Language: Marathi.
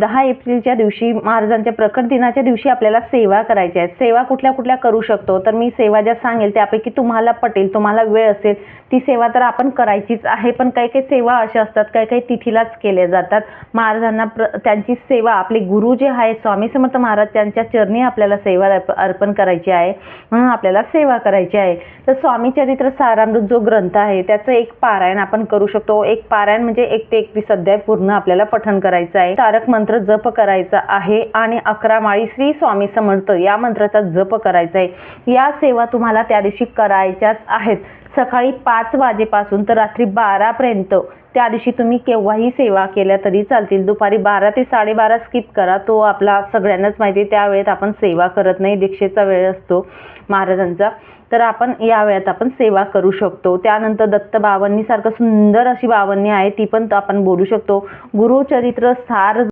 दहा एप्रिलच्या दिवशी महाराजांच्या प्रकट दिनाच्या दिवशी आपल्याला सेवा करायची आहे. सेवा कुठल्या कुठल्या करू शकतो? तर मी सेवा ज्या सांगेल त्यापैकी तुम्हाला पटेल तुम्हाला वेळ असेल ती सेवा तर आपण करायचीच आहे. पण काही काही सेवा अशा असतात काही काही तिथीलाच केल्या जातात. महाराजांना प्र त्यांची सेवा आपले गुरु जे आहेत स्वामी समर्थ महाराज त्यांच्या चरणी आपल्याला सेवा अर्प- अर्पण करायची आहे. म्हणून आपल्याला सेवा करायची आहे. तर स्वामी चरित्र सारामृत जो ग्रंथ आहे त्याचं एक पारायण आपण करू शकतो. एक पारायण म्हणजे एक ते एकवीस अध्याय पूर्ण आपल्याला पठण करायचं आहे. तारक मंत्र मंत्र जप करायचा आहे आणि अकरा माळी श्री स्वामी समर्थ या मंत्राचा जप करायचा आहे या सेवा तुम्हाला त्या दिवशी करायच्याच आहेत. सकाळी पाच वाजेपासून तर रात्री बारापर्यंत त्या दिवशी तुम्ही केव्हाही सेवा केल्या तरी चालतील. दुपारी बारा ते साडेबारा स्किप करा. तो आपला सगळ्यांनाच माहिती आहे. त्या वेळेत आपण सेवा करत नाही. दीक्षेचा वेळ असतो महाराजांचा. तर आपण या वेळात आपण सेवा करू शकतो. त्यानंतर दत्त बावन्नीसारखं सुंदर अशी बावन्नी आहे. ती पण आपण बोलू शकतो. गुरुचरित्र सार